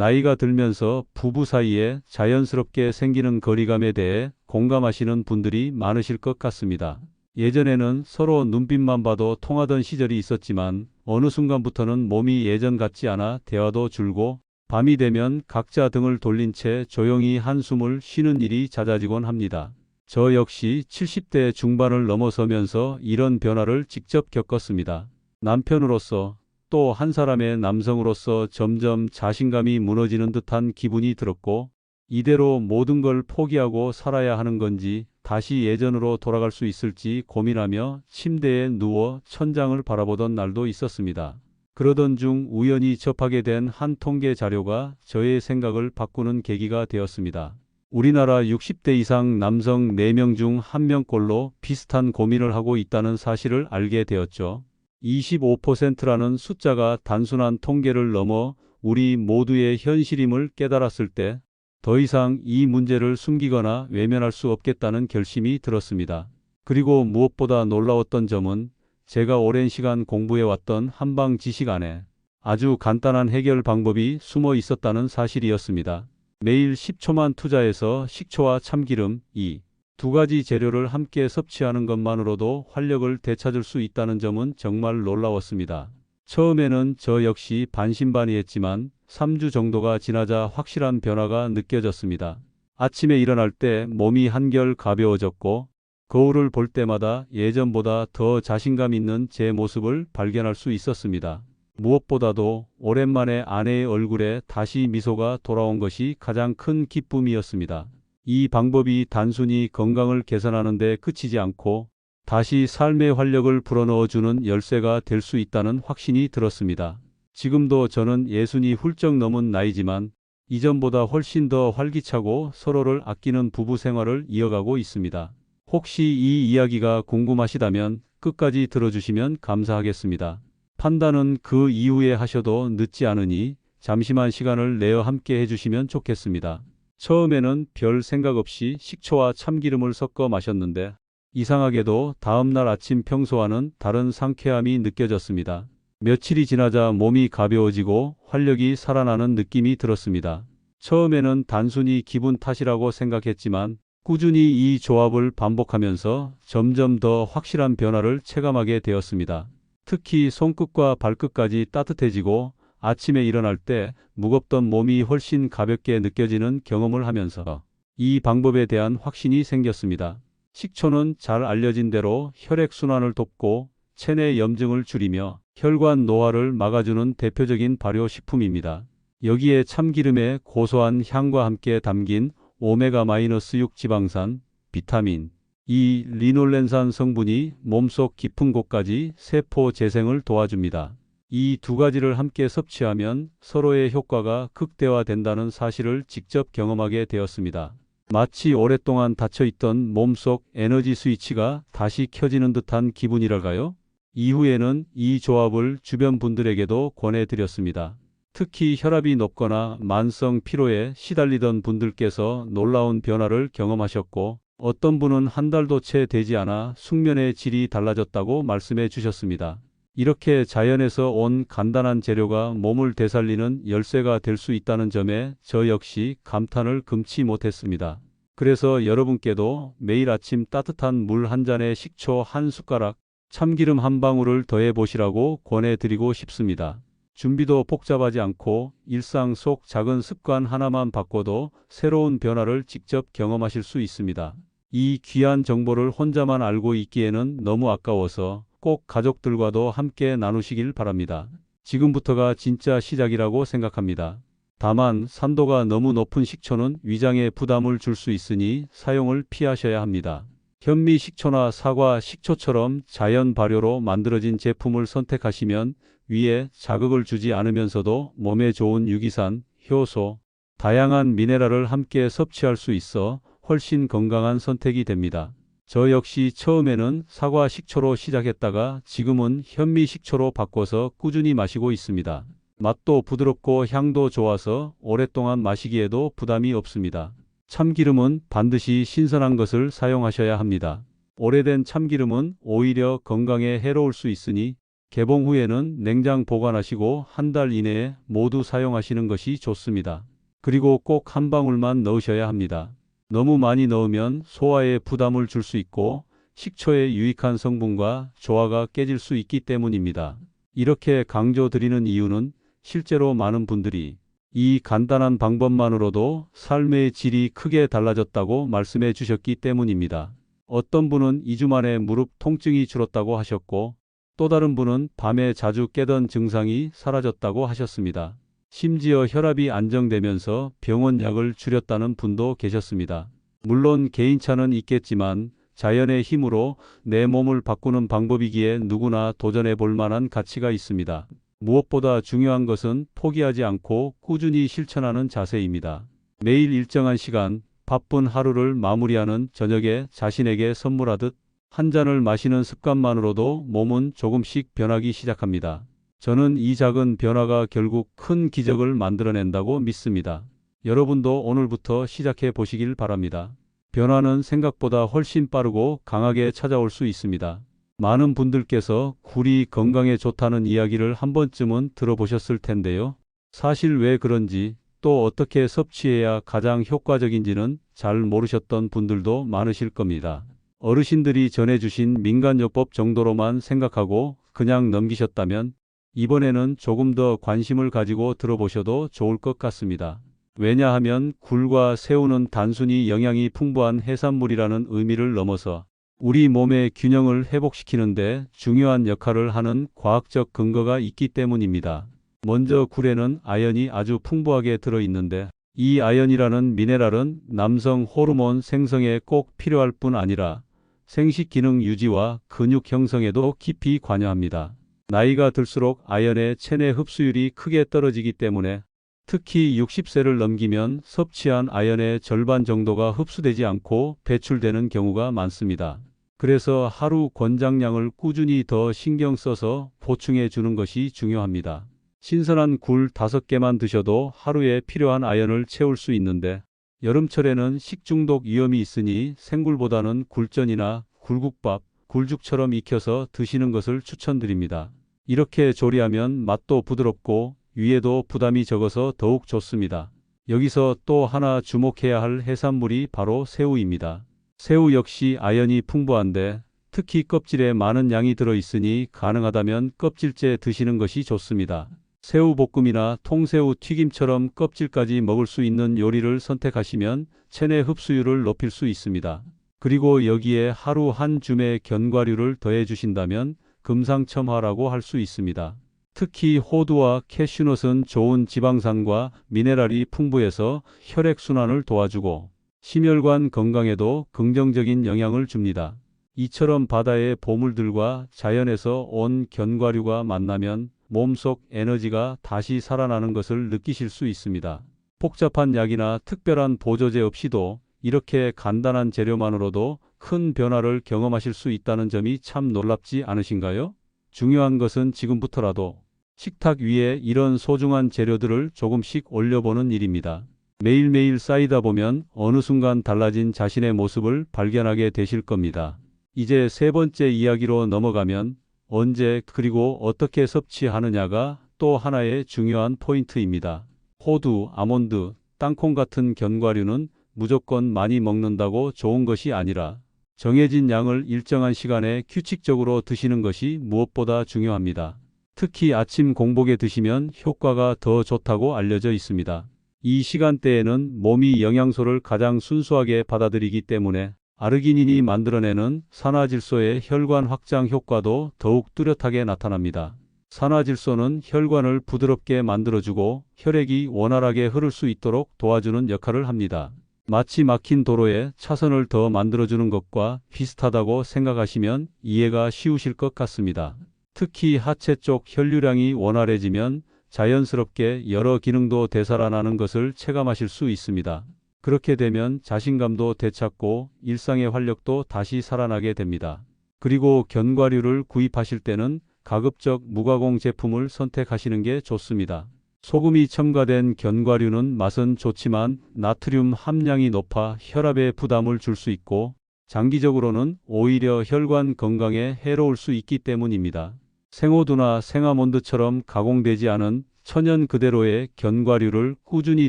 나이가 들면서 부부 사이에 자연스럽게 생기는 거리감에 대해 공감하시는 분들이 많으실 것 같습니다. 예전에는 서로 눈빛만 봐도 통하던 시절이 있었지만 어느 순간부터는 몸이 예전 같지 않아 대화도 줄고 밤이 되면 각자 등을 돌린 채 조용히 한숨을 쉬는 일이 잦아지곤 합니다. 저 역시 70대 중반을 넘어서면서 이런 변화를 직접 겪었습니다. 남편으로서 또 한 사람의 남성으로서 점점 자신감이 무너지는 듯한 기분이 들었고 이대로 모든 걸 포기하고 살아야 하는 건지 다시 예전으로 돌아갈 수 있을지 고민하며 침대에 누워 천장을 바라보던 날도 있었습니다. 그러던 중 우연히 접하게 된 한 통계 자료가 저의 생각을 바꾸는 계기가 되었습니다. 우리나라 60대 이상 남성 4명 중 1명꼴로 비슷한 고민을 하고 있다는 사실을 알게 되었죠. 25%라는 숫자가 단순한 통계를 넘어 우리 모두의 현실임을 깨달았을 때 더 이상 이 문제를 숨기거나 외면할 수 없겠다는 결심이 들었습니다. 그리고 무엇보다 놀라웠던 점은 제가 오랜 시간 공부해왔던 한방 지식 안에 아주 간단한 해결 방법이 숨어 있었다는 사실이었습니다. 매일 10초만 투자해서 식초와 참기름, 이 두 가지 재료를 함께 섭취하는 것만으로도 활력을 되찾을 수 있다는 점은 정말 놀라웠습니다. 처음에는 저 역시 반신반의했지만 3주 정도가 지나자 확실한 변화가 느껴졌습니다. 아침에 일어날 때 몸이 한결 가벼워졌고 거울을 볼 때마다 예전보다 더 자신감 있는 제 모습을 발견할 수 있었습니다. 무엇보다도 오랜만에 아내의 얼굴에 다시 미소가 돌아온 것이 가장 큰 기쁨이었습니다. 이 방법이 단순히 건강을 개선하는 데 그치지 않고 다시 삶의 활력을 불어넣어주는 열쇠가 될 수 있다는 확신이 들었습니다. 지금도 저는 예순이 훌쩍 넘은 나이지만 이전보다 훨씬 더 활기차고 서로를 아끼는 부부 생활을 이어가고 있습니다. 혹시 이 이야기가 궁금하시다면 끝까지 들어주시면 감사하겠습니다. 판단은 그 이후에 하셔도 늦지 않으니 잠시만 시간을 내어 함께 해주시면 좋겠습니다. 처음에는 별 생각 없이 식초와 참기름을 섞어 마셨는데 이상하게도 다음날 아침 평소와는 다른 상쾌함이 느껴졌습니다. 며칠이 지나자 몸이 가벼워지고 활력이 살아나는 느낌이 들었습니다. 처음에는 단순히 기분 탓이라고 생각했지만 꾸준히 이 조합을 반복하면서 점점 더 확실한 변화를 체감하게 되었습니다. 특히 손끝과 발끝까지 따뜻해지고 아침에 일어날 때 무겁던 몸이 훨씬 가볍게 느껴지는 경험을 하면서 이 방법에 대한 확신이 생겼습니다. 식초는 잘 알려진 대로 혈액순환을 돕고 체내 염증을 줄이며 혈관 노화를 막아주는 대표적인 발효식품입니다. 여기에 참기름의 고소한 향과 함께 담긴 오메가-6 지방산, 비타민, 이 리놀렌산 성분이 몸속 깊은 곳까지 세포 재생을 도와줍니다. 이 두 가지를 함께 섭취하면 서로의 효과가 극대화된다는 사실을 직접 경험하게 되었습니다. 마치 오랫동안 닫혀있던 몸속 에너지 스위치가 다시 켜지는 듯한 기분이랄까요? 이후에는 이 조합을 주변 분들에게도 권해드렸습니다. 특히 혈압이 높거나 만성 피로에 시달리던 분들께서 놀라운 변화를 경험하셨고 어떤 분은 한 달도 채 되지 않아 숙면의 질이 달라졌다고 말씀해 주셨습니다. 이렇게 자연에서 온 간단한 재료가 몸을 되살리는 열쇠가 될 수 있다는 점에 저 역시 감탄을 금치 못했습니다. 그래서 여러분께도 매일 아침 따뜻한 물 한 잔에 식초 한 숟가락, 참기름 한 방울을 더해 보시라고 권해드리고 싶습니다. 준비도 복잡하지 않고 일상 속 작은 습관 하나만 바꿔도 새로운 변화를 직접 경험하실 수 있습니다. 이 귀한 정보를 혼자만 알고 있기에는 너무 아까워서 꼭 가족들과도 함께 나누시길 바랍니다. 지금부터가 진짜 시작이라고 생각합니다. 다만 산도가 너무 높은 식초는 위장에 부담을 줄 수 있으니 사용을 피하셔야 합니다. 현미 식초나 사과 식초처럼 자연 발효로 만들어진 제품을 선택하시면 위에 자극을 주지 않으면서도 몸에 좋은 유기산, 효소, 다양한 미네랄을 함께 섭취할 수 있어 훨씬 건강한 선택이 됩니다. 저 역시 처음에는 사과 식초로 시작했다가 지금은 현미 식초로 바꿔서 꾸준히 마시고 있습니다. 맛도 부드럽고 향도 좋아서 오랫동안 마시기에도 부담이 없습니다. 참기름은 반드시 신선한 것을 사용하셔야 합니다. 오래된 참기름은 오히려 건강에 해로울 수 있으니 개봉 후에는 냉장 보관하시고 한 달 이내에 모두 사용하시는 것이 좋습니다. 그리고 꼭 한 방울만 넣으셔야 합니다. 너무 많이 넣으면 소화에 부담을 줄 수 있고 식초의 유익한 성분과 조화가 깨질 수 있기 때문입니다. 이렇게 강조드리는 이유는 실제로 많은 분들이 이 간단한 방법만으로도 삶의 질이 크게 달라졌다고 말씀해 주셨기 때문입니다. 어떤 분은 2주 만에 무릎 통증이 줄었다고 하셨고 또 다른 분은 밤에 자주 깨던 증상이 사라졌다고 하셨습니다. 심지어 혈압이 안정되면서 병원 약을 줄였다는 분도 계셨습니다. 물론 개인차는 있겠지만 자연의 힘으로 내 몸을 바꾸는 방법이기에 누구나 도전해 볼 만한 가치가 있습니다. 무엇보다 중요한 것은 포기하지 않고 꾸준히 실천하는 자세입니다. 매일 일정한 시간, 바쁜 하루를 마무리하는 저녁에 자신에게 선물하듯 한 잔을 마시는 습관만으로도 몸은 조금씩 변하기 시작합니다. 저는 이 작은 변화가 결국 큰 기적을 만들어낸다고 믿습니다. 여러분도 오늘부터 시작해 보시길 바랍니다. 변화는 생각보다 훨씬 빠르고 강하게 찾아올 수 있습니다. 많은 분들께서 굴이 건강에 좋다는 이야기를 한 번쯤은 들어보셨을 텐데요. 사실 왜 그런지 또 어떻게 섭취해야 가장 효과적인지는 잘 모르셨던 분들도 많으실 겁니다. 어르신들이 전해주신 민간요법 정도로만 생각하고 그냥 넘기셨다면 이번에는 조금 더 관심을 가지고 들어보셔도 좋을 것 같습니다. 왜냐하면 굴과 새우는 단순히 영양이 풍부한 해산물이라는 의미를 넘어서 우리 몸의 균형을 회복시키는데 중요한 역할을 하는 과학적 근거가 있기 때문입니다. 먼저 굴에는 아연이 아주 풍부하게 들어있는데 이 아연이라는 미네랄은 남성 호르몬 생성에 꼭 필요할 뿐 아니라 생식 기능 유지와 근육 형성에도 깊이 관여합니다. 나이가 들수록 아연의 체내 흡수율이 크게 떨어지기 때문에 특히 60세를 넘기면 섭취한 아연의 절반 정도가 흡수되지 않고 배출되는 경우가 많습니다. 그래서 하루 권장량을 꾸준히 더 신경 써서 보충해 주는 것이 중요합니다. 신선한 굴 5개만 드셔도 하루에 필요한 아연을 채울 수 있는데 여름철에는 식중독 위험이 있으니 생굴보다는 굴전이나 굴국밥, 굴죽처럼 익혀서 드시는 것을 추천드립니다. 이렇게 조리하면 맛도 부드럽고 위에도 부담이 적어서 더욱 좋습니다. 여기서 또 하나 주목해야 할 해산물이 바로 새우입니다. 새우 역시 아연이 풍부한데 특히 껍질에 많은 양이 들어있으니 가능하다면 껍질째 드시는 것이 좋습니다. 새우 볶음이나 통새우 튀김처럼 껍질까지 먹을 수 있는 요리를 선택하시면 체내 흡수율을 높일 수 있습니다. 그리고 여기에 하루 한 줌의 견과류를 더해 주신다면 금상첨화라고 할 수 있습니다. 특히 호두와 캐슈넛은 좋은 지방산과 미네랄이 풍부해서 혈액순환을 도와주고 심혈관 건강에도 긍정적인 영향을 줍니다. 이처럼 바다의 보물들과 자연에서 온 견과류가 만나면 몸속 에너지가 다시 살아나는 것을 느끼실 수 있습니다. 복잡한 약이나 특별한 보조제 없이도 이렇게 간단한 재료만으로도 큰 변화를 경험하실 수 있다는 점이 참 놀랍지 않으신가요? 중요한 것은 지금부터라도 식탁 위에 이런 소중한 재료들을 조금씩 올려보는 일입니다. 매일매일 쌓이다 보면 어느 순간 달라진 자신의 모습을 발견하게 되실 겁니다. 이제 세 번째 이야기로 넘어가면 언제 그리고 어떻게 섭취하느냐가 또 하나의 중요한 포인트입니다. 호두, 아몬드, 땅콩 같은 견과류는 무조건 많이 먹는다고 좋은 것이 아니라 정해진 양을 일정한 시간에 규칙적으로 드시는 것이 무엇보다 중요합니다. 특히 아침 공복에 드시면 효과가 더 좋다고 알려져 있습니다. 이 시간대에는 몸이 영양소를 가장 순수하게 받아들이기 때문에 아르기닌이 만들어내는 산화질소의 혈관 확장 효과도 더욱 뚜렷하게 나타납니다. 산화질소는 혈관을 부드럽게 만들어주고 혈액이 원활하게 흐를 수 있도록 도와주는 역할을 합니다. 마치 막힌 도로에 차선을 더 만들어주는 것과 비슷하다고 생각하시면 이해가 쉬우실 것 같습니다. 특히 하체 쪽 혈류량이 원활해지면 자연스럽게 여러 기능도 되살아나는 것을 체감하실 수 있습니다. 그렇게 되면 자신감도 되찾고 일상의 활력도 다시 살아나게 됩니다. 그리고 견과류를 구입하실 때는 가급적 무가공 제품을 선택하시는 게 좋습니다. 소금이 첨가된 견과류는 맛은 좋지만 나트륨 함량이 높아 혈압에 부담을 줄 수 있고 장기적으로는 오히려 혈관 건강에 해로울 수 있기 때문입니다. 생호두나 생아몬드처럼 가공되지 않은 천연 그대로의 견과류를 꾸준히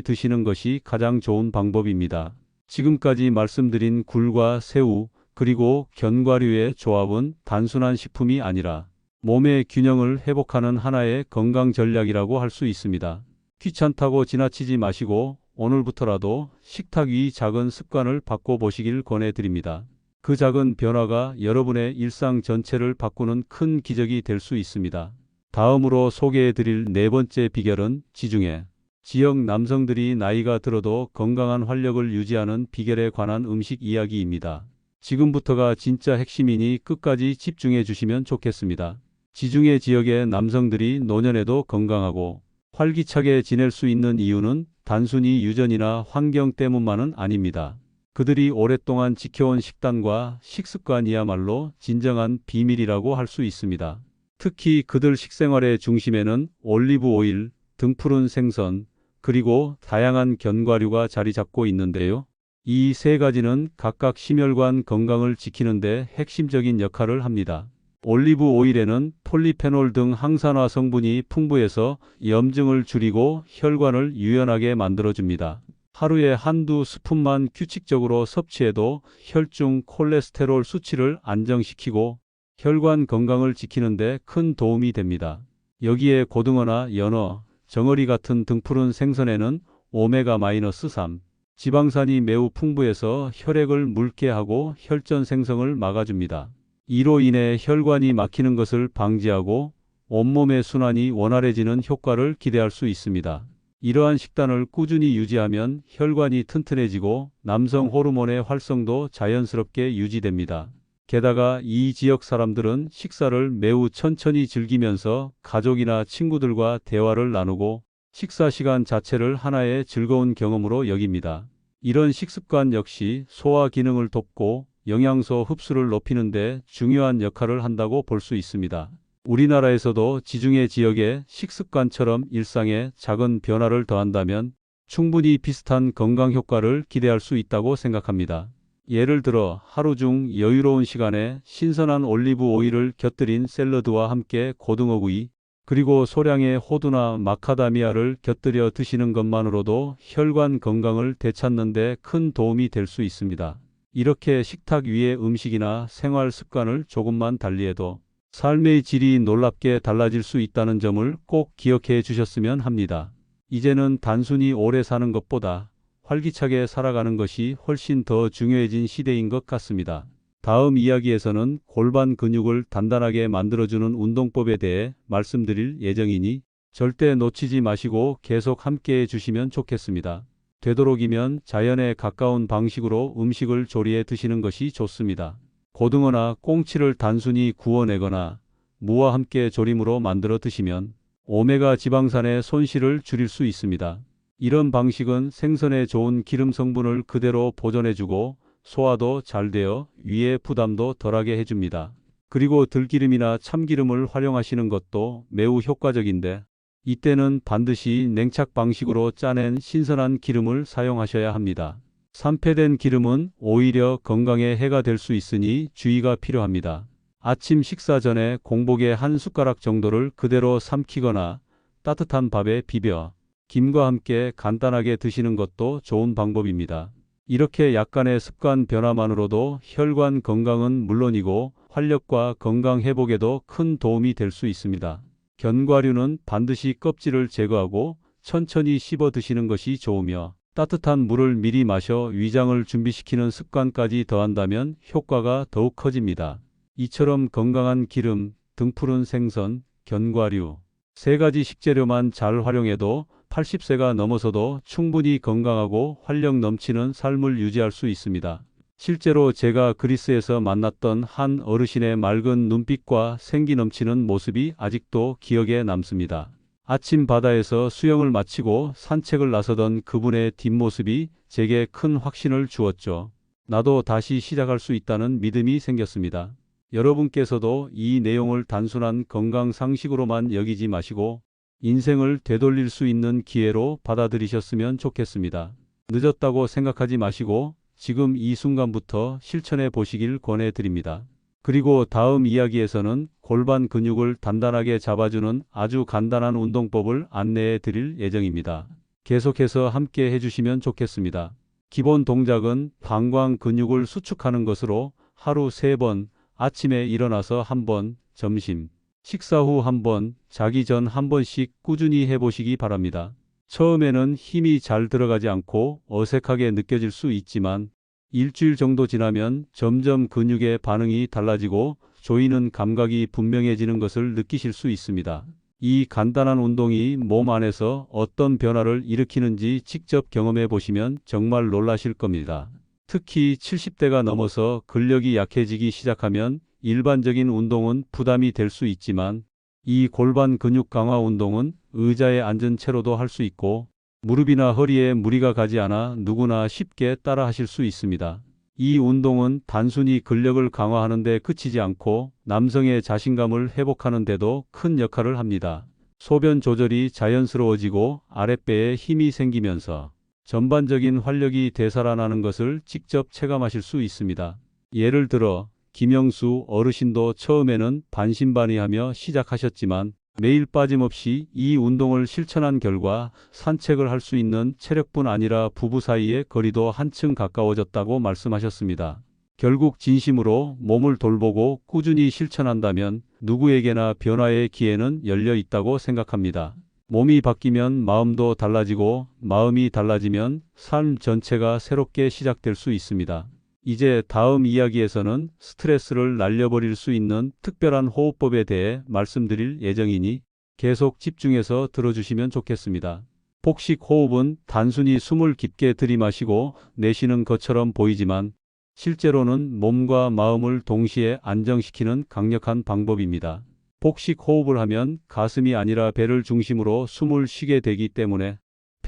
드시는 것이 가장 좋은 방법입니다. 지금까지 말씀드린 굴과 새우, 그리고 견과류의 조합은 단순한 식품이 아니라 몸의 균형을 회복하는 하나의 건강 전략이라고 할 수 있습니다. 귀찮다고 지나치지 마시고 오늘부터라도 식탁 위 작은 습관을 바꿔보시길 권해드립니다. 그 작은 변화가 여러분의 일상 전체를 바꾸는 큰 기적이 될 수 있습니다. 다음으로 소개해드릴 네 번째 비결은 지중해. 지역 남성들이 나이가 들어도 건강한 활력을 유지하는 비결에 관한 음식 이야기입니다. 지금부터가 진짜 핵심이니 끝까지 집중해 주시면 좋겠습니다. 지중해 지역의 남성들이 노년에도 건강하고 활기차게 지낼 수 있는 이유는 단순히 유전이나 환경 때문만은 아닙니다. 그들이 오랫동안 지켜온 식단과 식습관이야말로 진정한 비밀이라고 할 수 있습니다. 특히 그들 식생활의 중심에는 올리브 오일, 등푸른 생선, 그리고 다양한 견과류가 자리 잡고 있는데요. 이 세 가지는 각각 심혈관 건강을 지키는데 핵심적인 역할을 합니다. 올리브 오일에는 폴리페놀 등 항산화 성분이 풍부해서 염증을 줄이고 혈관을 유연하게 만들어줍니다. 하루에 한두 스푼만 규칙적으로 섭취해도 혈중 콜레스테롤 수치를 안정시키고 혈관 건강을 지키는데 큰 도움이 됩니다. 여기에 고등어나 연어, 정어리 같은 등푸른 생선에는 오메가-3 지방산이 매우 풍부해서 혈액을 묽게 하고 혈전 생성을 막아줍니다. 이로 인해 혈관이 막히는 것을 방지하고 온몸의 순환이 원활해지는 효과를 기대할 수 있습니다. 이러한 식단을 꾸준히 유지하면 혈관이 튼튼해지고 남성 호르몬의 활성도 자연스럽게 유지됩니다. 게다가 이 지역 사람들은 식사를 매우 천천히 즐기면서 가족이나 친구들과 대화를 나누고 식사 시간 자체를 하나의 즐거운 경험으로 여깁니다. 이런 식습관 역시 소화 기능을 돕고 영양소 흡수를 높이는데 중요한 역할을 한다고 볼 수 있습니다. 우리나라에서도 지중해 지역의 식습관처럼 일상에 작은 변화를 더한다면 충분히 비슷한 건강 효과를 기대할 수 있다고 생각합니다. 예를 들어 하루 중 여유로운 시간에 신선한 올리브 오일을 곁들인 샐러드와 함께 고등어구이, 그리고 소량의 호두나 마카다미아를 곁들여 드시는 것만으로도 혈관 건강을 되찾는 데 큰 도움이 될 수 있습니다. 이렇게 식탁 위의 음식이나 생활 습관을 조금만 달리해도 삶의 질이 놀랍게 달라질 수 있다는 점을 꼭 기억해 주셨으면 합니다. 이제는 단순히 오래 사는 것보다 활기차게 살아가는 것이 훨씬 더 중요해진 시대인 것 같습니다. 다음 이야기에서는 골반 근육을 단단하게 만들어주는 운동법에 대해 말씀드릴 예정이니 절대 놓치지 마시고 계속 함께 해 주시면 좋겠습니다. 되도록이면 자연에 가까운 방식으로 음식을 조리해 드시는 것이 좋습니다. 고등어나 꽁치를 단순히 구워내거나 무와 함께 조림으로 만들어 드시면 오메가 지방산의 손실을 줄일 수 있습니다. 이런 방식은 생선의 좋은 기름 성분을 그대로 보존해주고 소화도 잘 되어 위의 부담도 덜하게 해줍니다. 그리고 들기름이나 참기름을 활용하시는 것도 매우 효과적인데 이때는 반드시 냉착 방식으로 짜낸 신선한 기름을 사용하셔야 합니다. 산패된 기름은 오히려 건강에 해가 될 수 있으니 주의가 필요합니다. 아침 식사 전에 공복에 한 숟가락 정도를 그대로 삼키거나 따뜻한 밥에 비벼 김과 함께 간단하게 드시는 것도 좋은 방법입니다. 이렇게 약간의 습관 변화만으로도 혈관 건강은 물론이고 활력과 건강 회복에도 큰 도움이 될 수 있습니다. 견과류는 반드시 껍질을 제거하고 천천히 씹어 드시는 것이 좋으며 따뜻한 물을 미리 마셔 위장을 준비시키는 습관까지 더한다면 효과가 더욱 커집니다. 이처럼 건강한 기름, 등푸른 생선, 견과류 세 가지 식재료만 잘 활용해도 80세가 넘어서도 충분히 건강하고 활력 넘치는 삶을 유지할 수 있습니다. 실제로 제가 그리스에서 만났던 한 어르신의 맑은 눈빛과 생기 넘치는 모습이 아직도 기억에 남습니다. 아침 바다에서 수영을 마치고 산책을 나서던 그분의 뒷모습이 제게 큰 확신을 주었죠. 나도 다시 시작할 수 있다는 믿음이 생겼습니다. 여러분께서도 이 내용을 단순한 건강 상식으로만 여기지 마시고 인생을 되돌릴 수 있는 기회로 받아들이셨으면 좋겠습니다. 늦었다고 생각하지 마시고 지금 이 순간부터 실천해 보시길 권해 드립니다. 그리고 다음 이야기에서는 골반 근육을 단단하게 잡아주는 아주 간단한 운동법을 안내해 드릴 예정입니다. 계속해서 함께 해주시면 좋겠습니다. 기본 동작은 방광 근육을 수축하는 것으로 하루 3번, 아침에 일어나서 한 번, 점심, 식사 후한 번, 자기 전한 번씩 꾸준히 해보시기 바랍니다. 처음에는 힘이 잘 들어가지 않고 어색하게 느껴질 수 있지만 일주일 정도 지나면 점점 근육의 반응이 달라지고 조이는 감각이 분명해지는 것을 느끼실 수 있습니다. 이 간단한 운동이 몸 안에서 어떤 변화를 일으키는지 직접 경험해 보시면 정말 놀라실 겁니다. 특히 70대가 넘어서 근력이 약해지기 시작하면 일반적인 운동은 부담이 될 수 있지만 이 골반 근육 강화 운동은 의자에 앉은 채로도 할 수 있고 무릎이나 허리에 무리가 가지 않아 누구나 쉽게 따라 하실 수 있습니다. 이 운동은 단순히 근력을 강화하는 데 그치지 않고 남성의 자신감을 회복하는 데도 큰 역할을 합니다. 소변 조절이 자연스러워지고 아랫배에 힘이 생기면서 전반적인 활력이 되살아나는 것을 직접 체감하실 수 있습니다. 예를 들어 김영수 어르신도 처음에는 반신반의하며 시작하셨지만 매일 빠짐없이 이 운동을 실천한 결과 산책을 할 수 있는 체력뿐 아니라 부부 사이의 거리도 한층 가까워졌다고 말씀하셨습니다. 결국 진심으로 몸을 돌보고 꾸준히 실천한다면 누구에게나 변화의 기회는 열려 있다고 생각합니다. 몸이 바뀌면 마음도 달라지고 마음이 달라지면 삶 전체가 새롭게 시작될 수 있습니다. 이제 다음 이야기에서는 스트레스를 날려버릴 수 있는 특별한 호흡법에 대해 말씀드릴 예정이니 계속 집중해서 들어주시면 좋겠습니다. 복식 호흡은 단순히 숨을 깊게 들이마시고 내쉬는 것처럼 보이지만 실제로는 몸과 마음을 동시에 안정시키는 강력한 방법입니다. 복식 호흡을 하면 가슴이 아니라 배를 중심으로 숨을 쉬게 되기 때문에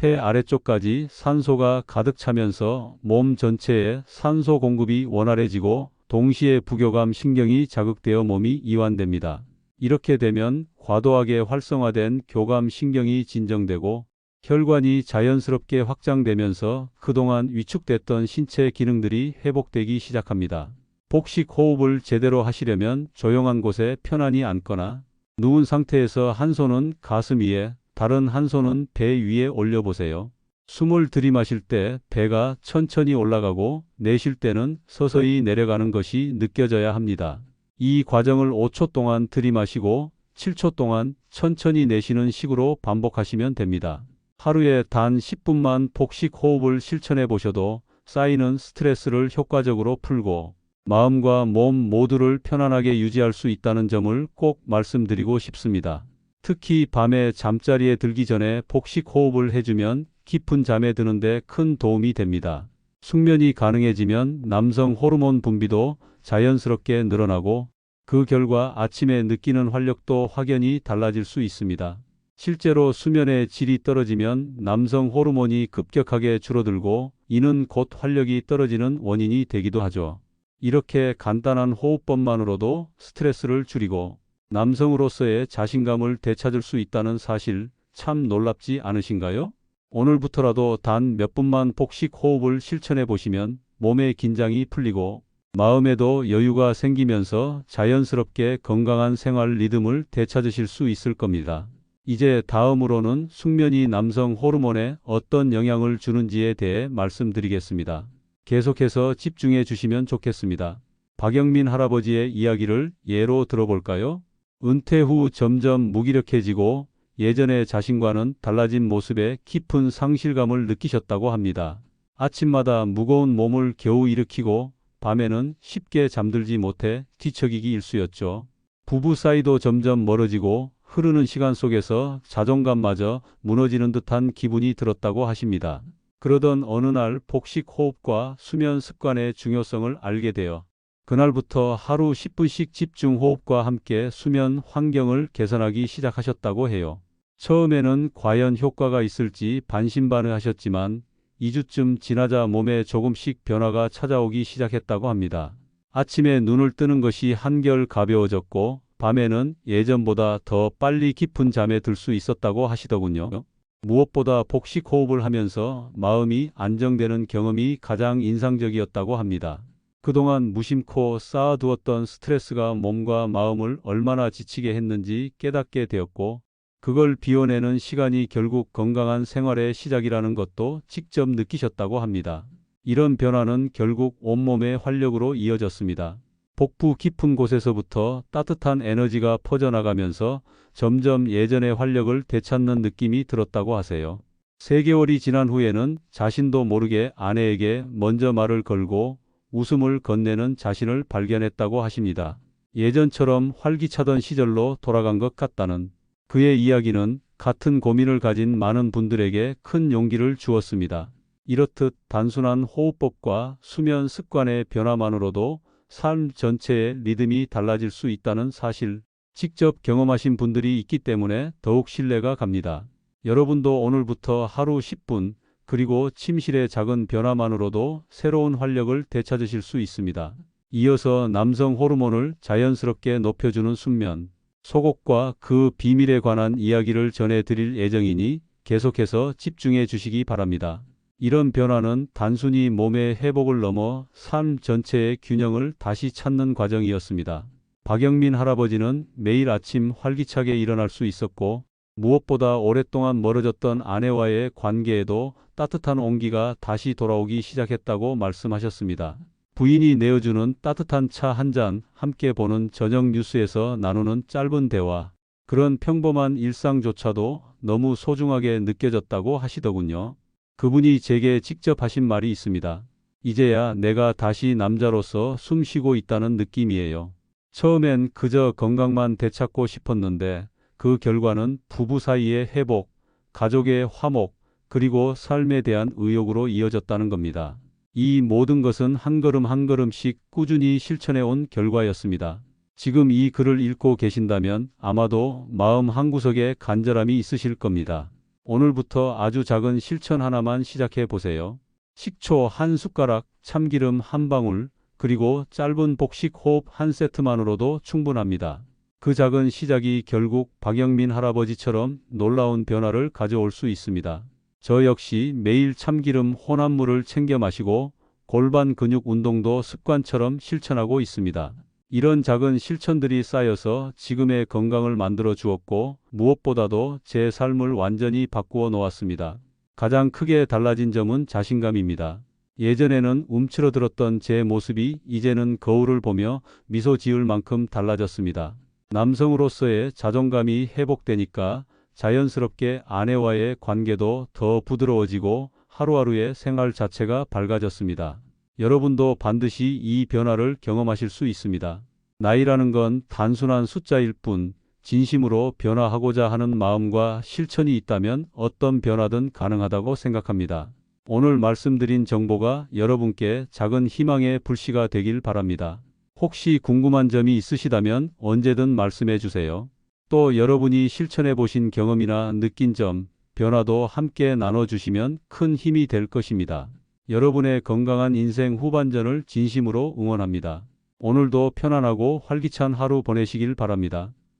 폐 아래쪽까지 산소가 가득 차면서 몸 전체에 산소 공급이 원활해지고 동시에 부교감 신경이 자극되어 몸이 이완됩니다. 이렇게 되면 과도하게 활성화된 교감 신경이 진정되고 혈관이 자연스럽게 확장되면서 그동안 위축됐던 신체 기능들이 회복되기 시작합니다. 복식 호흡을 제대로 하시려면 조용한 곳에 편안히 앉거나 누운 상태에서 한 손은 가슴 위에 다른 한 손은 배 위에 올려보세요. 숨을 들이마실 때 배가 천천히 올라가고 내쉴 때는 서서히 내려가는 것이 느껴져야 합니다. 이 과정을 5초 동안 들이마시고 7초 동안 천천히 내쉬는 식으로 반복하시면 됩니다. 하루에 단 10분만 복식 호흡을 실천해 보셔도 쌓이는 스트레스를 효과적으로 풀고 마음과 몸 모두를 편안하게 유지할 수 있다는 점을 꼭 말씀드리고 싶습니다. 특히 밤에 잠자리에 들기 전에 복식 호흡을 해주면 깊은 잠에 드는데 큰 도움이 됩니다. 숙면이 가능해지면 남성 호르몬 분비도 자연스럽게 늘어나고 그 결과 아침에 느끼는 활력도 확연히 달라질 수 있습니다. 실제로 수면의 질이 떨어지면 남성 호르몬이 급격하게 줄어들고 이는 곧 활력이 떨어지는 원인이 되기도 하죠. 이렇게 간단한 호흡법만으로도 스트레스를 줄이고 남성으로서의 자신감을 되찾을 수 있다는 사실 참 놀랍지 않으신가요? 오늘부터라도 단 몇 분만 복식 호흡을 실천해 보시면 몸의 긴장이 풀리고 마음에도 여유가 생기면서 자연스럽게 건강한 생활 리듬을 되찾으실 수 있을 겁니다. 이제 다음으로는 숙면이 남성 호르몬에 어떤 영향을 주는지에 대해 말씀드리겠습니다. 계속해서 집중해 주시면 좋겠습니다. 박영민 할아버지의 이야기를 예로 들어볼까요? 은퇴 후 점점 무기력해지고 예전의 자신과는 달라진 모습에 깊은 상실감을 느끼셨다고 합니다. 아침마다 무거운 몸을 겨우 일으키고 밤에는 쉽게 잠들지 못해 뒤척이기 일쑤였죠. 부부 사이도 점점 멀어지고 흐르는 시간 속에서 자존감마저 무너지는 듯한 기분이 들었다고 하십니다. 그러던 어느 날 복식 호흡과 수면 습관의 중요성을 알게 되어 그날부터 하루 10분씩 집중 호흡과 함께 수면 환경을 개선하기 시작하셨다고 해요. 처음에는 과연 효과가 있을지 반신반의하셨지만 2주쯤 지나자 몸에 조금씩 변화가 찾아오기 시작했다고 합니다. 아침에 눈을 뜨는 것이 한결 가벼워졌고 밤에는 예전보다 더 빨리 깊은 잠에 들 수 있었다고 하시더군요. 무엇보다 복식 호흡을 하면서 마음이 안정되는 경험이 가장 인상적이었다고 합니다. 그동안 무심코 쌓아두었던 스트레스가 몸과 마음을 얼마나 지치게 했는지 깨닫게 되었고, 그걸 비워내는 시간이 결국 건강한 생활의 시작이라는 것도 직접 느끼셨다고 합니다. 이런 변화는 결국 온몸의 활력으로 이어졌습니다. 복부 깊은 곳에서부터 따뜻한 에너지가 퍼져나가면서 점점 예전의 활력을 되찾는 느낌이 들었다고 하세요. 3개월이 지난 후에는 자신도 모르게 아내에게 먼저 말을 걸고 웃음을 건네는 자신을 발견했다고 하십니다. 예전처럼 활기차던 시절로 돌아간 것 같다는 그의 이야기는 같은 고민을 가진 많은 분들에게 큰 용기를 주었습니다. 이렇듯 단순한 호흡법과 수면 습관의 변화만으로도 삶 전체의 리듬이 달라질 수 있다는 사실, 직접 경험하신 분들이 있기 때문에 더욱 신뢰가 갑니다. 여러분도 오늘부터 하루 10분, 그리고 침실의 작은 변화만으로도 새로운 활력을 되찾으실 수 있습니다. 이어서 남성 호르몬을 자연스럽게 높여주는 숙면, 속옷과 그 비밀에 관한 이야기를 전해드릴 예정이니 계속해서 집중해 주시기 바랍니다. 이런 변화는 단순히 몸의 회복을 넘어 삶 전체의 균형을 다시 찾는 과정이었습니다. 박영민 할아버지는 매일 아침 활기차게 일어날 수 있었고 무엇보다 오랫동안 멀어졌던 아내와의 관계에도 따뜻한 온기가 다시 돌아오기 시작했다고 말씀하셨습니다. 부인이 내어주는 따뜻한 차 한 잔, 함께 보는 저녁 뉴스에서 나누는 짧은 대화, 그런 평범한 일상조차도 너무 소중하게 느껴졌다고 하시더군요. 그분이 제게 직접 하신 말이 있습니다. 이제야 내가 다시 남자로서 숨 쉬고 있다는 느낌이에요. 처음엔 그저 건강만 되찾고 싶었는데 그 결과는 부부 사이의 회복, 가족의 화목, 그리고 삶에 대한 의욕으로 이어졌다는 겁니다. 이 모든 것은 한 걸음 한 걸음씩 꾸준히 실천해 온 결과였습니다. 지금 이 글을 읽고 계신다면 아마도 마음 한구석에 간절함이 있으실 겁니다. 오늘부터 아주 작은 실천 하나만 시작해 보세요. 식초 한 숟가락, 참기름 한 방울, 그리고 짧은 복식 호흡 한 세트만으로도 충분합니다. 그 작은 시작이 결국 박영민 할아버지처럼 놀라운 변화를 가져올 수 있습니다. 저 역시 매일 참기름 혼합물을 챙겨 마시고 골반 근육 운동도 습관처럼 실천하고 있습니다. 이런 작은 실천들이 쌓여서 지금의 건강을 만들어 주었고 무엇보다도 제 삶을 완전히 바꾸어 놓았습니다. 가장 크게 달라진 점은 자신감입니다. 예전에는 움츠러들었던 제 모습이 이제는 거울을 보며 미소 지을 만큼 달라졌습니다. 남성으로서의 자존감이 회복되니까 자연스럽게 아내와의 관계도 더 부드러워지고 하루하루의 생활 자체가 밝아졌습니다. 여러분도 반드시 이 변화를 경험하실 수 있습니다. 나이라는 건 단순한 숫자일 뿐 진심으로 변화하고자 하는 마음과 실천이 있다면 어떤 변화든 가능하다고 생각합니다. 오늘 말씀드린 정보가 여러분께 작은 희망의 불씨가 되길 바랍니다. 혹시 궁금한 점이 있으시다면 언제든 말씀해 주세요. 또 여러분이 실천해 보신 경험이나 느낀 점, 변화도 함께 나눠주시면 큰 힘이 될 것입니다. 여러분의 건강한 인생 후반전을 진심으로 응원합니다. 오늘도 편안하고 활기찬 하루 보내시길 바랍니다.